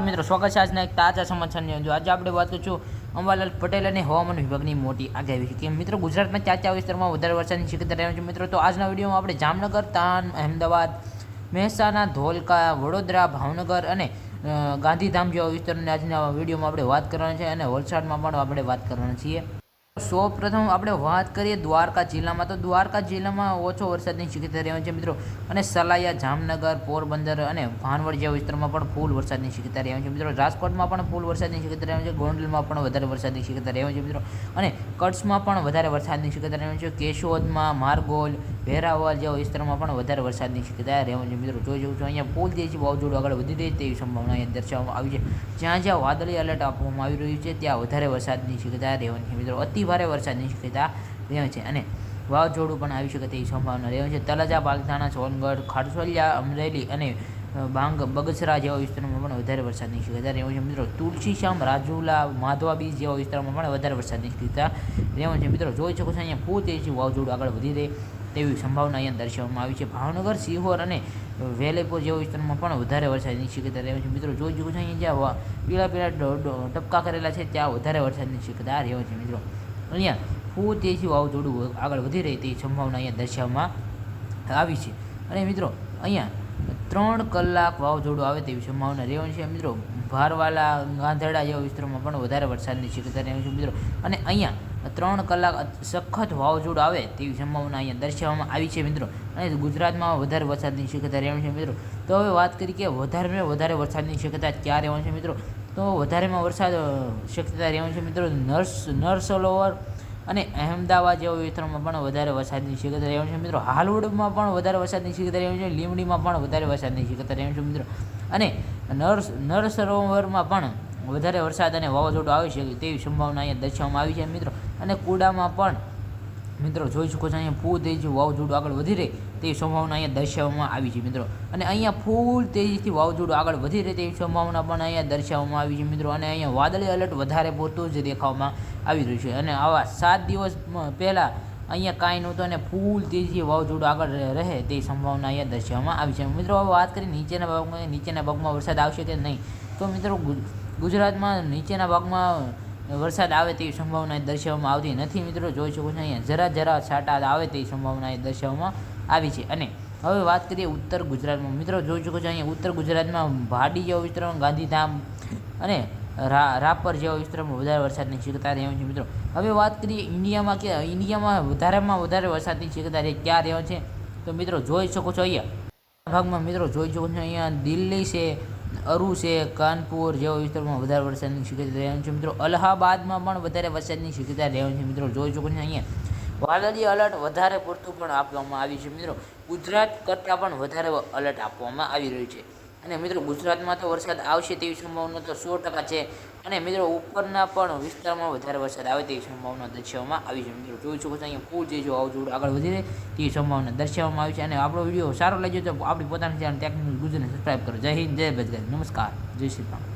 મિત્રો, સ્વાગત છે આજના એક તાજા સમાચારની અંદર. આજે આપણે વાત કરીશું અંબાલાલ પટેલ અને હવામાન વિભાગની મોટી આગાહી વિશે. કે મિત્રો, ગુજરાતમાં ચાર વિસ્તારમાં વધારે વરસાદની શક્યતા રહેવાની છે. મિત્રો, તો આજના વિડીયોમાં આપણે જામનગર, તાન, અહેમદાબાદ, મહેસાણા, ધોલકા, વડોદરા, ભાવનગર અને ગાંધીધામ જેવા વિસ્તારોની આજના વિડીયોમાં આપણે વાત કરવાની છે અને વલસાડમાં પણ આપણે વાત કરવાના છીએ. સૌ પ્રથમ આપણે વાત કરીએ દ્વારકા જિલ્લામાં. તો દ્વારકા જિલ્લામાં ઓછો વરસાદની શક્યતા રહેવાની છે મિત્રો. અને સલાયા, જામનગર, પોરબંદર અને ભાનવડ જેવા વિસ્તારમાં પણ ફૂલ વરસાદની શક્યતા રહેવાની છે મિત્રો. રાજકોટમાં પણ ફૂલ વરસાદની શક્યતા રહેવાની છે. ગોંડલમાં પણ વધારે વરસાદની શક્યતા રહેવાની છે મિત્રો. અને કચ્છમાં પણ વધારે વરસાદની શક્યતા રહેવાની છે. કેશોદમાં, મારગોલ ભેરાવલ જેવા વિસ્તારમાં પણ વધારે વરસાદની શક્યતા રહેવાની છે મિત્રો જોઈ જવું છું અહીંયા પુલ જે છે વાવાઝોડું આગળ વધી રહી છે તેવી સંભાવના અહીંયા દર્શાવવામાં આવી છે. જ્યાં જ્યાં વાદળી એલર્ટ આપવામાં આવી રહ્યું છે ત્યાં વધારે વરસાદની શક્યતા રહેવાની છે. મિત્રો અતિ ભારે વરસાદની શક્યતા રહેવાની છે અને વાવાઝોડું પણ આવી શકે તેવી સંભાવના રહેવાની છે. તળાજા પાલથાણા સોનગઢ ખારસોલિયા અમરેલી અને અ, બાંગ બગસરા જેવા વિસ્તારોમાં પણ વધારે વરસાદની શક્યતા રહેવાની છે. મિત્રો તુલસીશ્યામ રાજુલા માધવા બીચ જેવા વિસ્તારોમાં પણ વધારે વરસાદની શક્યતા રહેવાની છે. મિત્રો જોઈ શકો છો અહીંયા ફૂલ તેજી વાવાઝોડું આગળ વધી રહે તેવી સંભાવના અહીંયા દર્શાવવામાં આવી છે. ભાવનગર સિહોર અને વેલેપુર જેવા વિસ્તારમાં પણ વધારે વરસાદની શક્યતા રહેવા છે. મિત્રો જોઈ શકો છો અહીંયા જ્યાં પીળા પીળા ટપકા કરેલા છે, ત્યાં વધારે વરસાદની શક્યતા રહેવાની છે, મિત્રો. અહીંયા ફૂલ તેજી વાવાઝોડું આગળ વધી રહી તેવી સંભાવના અહીંયા દર્શાવવામાં આવી છે. અને મિત્રો, અહીંયા ત્રણ કલાક વાવાઝોડું આવે તેવી સંભાવના રહેવાની છે. મિત્રો ભારવાલા ગાંધડા જેવા વિસ્તારોમાં પણ વધારે વરસાદની શક્યતા રહેવાની છે મિત્રો. અને અહીંયા ત્રણ કલાક સખત વાવાઝોડું આવે તેવી સંભાવના અહીંયા દર્શાવવામાં આવી છે મિત્રો. અને ગુજરાતમાં વધારે વરસાદની શક્યતા રહેવાની છે મિત્રો. તો હવે વાત કરી કે વધારેમાં વધારે વરસાદની શક્યતા ક્યાં રહેવાની છે મિત્રો? તો વધારેમાં વરસાદ શક્યતા રહેવાની છે મિત્રો નર્સ નર સરોવર અને અહેમદાબાદ જેવા વિસ્તારોમાં પણ વધારે વરસાદની શક્યતા રહેવાની છે મિત્રો. હાલવડમાં પણ વધારે વરસાદની શક્યતા રહેવાની છે. લીમડીમાં પણ વધારે વરસાદની શક્યતા રહેવાની છે મિત્રો. અને નર નર સરોવરમાં પણ વધારે વરસાદ અને વાવાઝોડું આવી શકે તેવી સંભાવના અહીંયા દર્શાવવામાં આવી છે મિત્રો. અને કુડામાં પણ મિત્રો જોઈ શકો છો અહીંયા ફૂલ તેજી વાવાઝોડું આગળ વધી રહે તેવી સંભાવના અહીંયા દર્શાવવામાં આવી છે મિત્રો. અને અહીંયા ફૂલ તેજીથી વાવાઝોડું આગળ વધી રહે તેવી સંભાવના પણ અહીંયા દર્શાવવામાં આવી છે મિત્રો. અને અહીંયા વાદળી એલર્ટ વધારે પૂરતું જ દેખાવામાં આવી રહ્યું છે. અને આવા સાત દિવસ પહેલાં અહીંયા કાંઈ નહોતું અને ફૂલ તેજી વાવાઝોડું આગળ રહે તે સંભાવના અહીંયા દર્શાવવામાં આવી છે. મિત્રો, હવે વાત કરીએ નીચેના ભાગમાં નીચેના ભાગમાં વરસાદ આવશે કે નહીં? તો મિત્રો ગુજ- ગુજરાતમાં નીચેના ભાગમાં વરસાદ આવે તેવી સંભાવના દર્શાવવામાં આવતી નથી. મિત્રો, જોઈ શકો છો અહીંયા જરા જરા છાંટા આવે તેવી સંભાવના દર્શાવવામાં આવી છે. અને હવે વાત કરીએ ઉત્તર ગુજરાતમાં. મિત્રો, જોઈ શકો છો અહીંયા ઉત્તર ગુજરાતમાં ભાડી જેવો વિસ્તારમાં ગાંધીધામ અને રાપર જેવા વિસ્તારમાં વધારે વરસાદની શક્યતા રહેવાની છે મિત્રો. હવે વાત કરીએ ઇન્ડિયામાં કે ઇન્ડિયામાં વધારેમાં વધારે વરસાદની શક્યતા રહે, ક્યાં રહેવાની છે? તો મિત્રો જોઈ શકો છો અહીંયા. ભાગમાં મિત્રો જોઈ શકો છો અહીંયા દિલ્હી છે, અરુ છે, કાનપુર જેવા વિસ્તારમાં વધારે વરસાદની શક્યતા રહેવાની છે મિત્રો. અલ્હાબાદમાં પણ વધારે વરસાદની શક્યતા રહેવાની છે મિત્રો. જોઈ શકો છો અહીંયા. વાદળી અલર્ટ વધારે પૂરતું પણ આપવામાં આવ્યું છે મિત્રો. ગુજરાત કરતાં પણ વધારે અલર્ટ આપવામાં આવી રહ્યું છે. અને મિત્રો ગુજરાતમાં તો વરસાદ આવશે તેવી સંભાવના તો સો ટકા છે. અને મિત્રો ઉપરના પણ વિસ્તારમાં વધારે વરસાદ આવે તેવી સંભાવના દર્શાવવામાં આવી છે. મિત્રો જોઈ શકો છો અહીંયા ફૂલ જે જો વાવાઝોડું આગળ વધી રહે તેવી સંભાવના દર્શાવવામાં આવી છે. અને આપણો વીડિયો સારો લાગ્યો તો આપણી પોતાની ચેનલ ટેકનિકલ ગુજરાતને સબસ્ક્રાઈબ કરો. જય હિન્દ, જય બજરંગ નમસ્કાર. જય શ્રી રામ.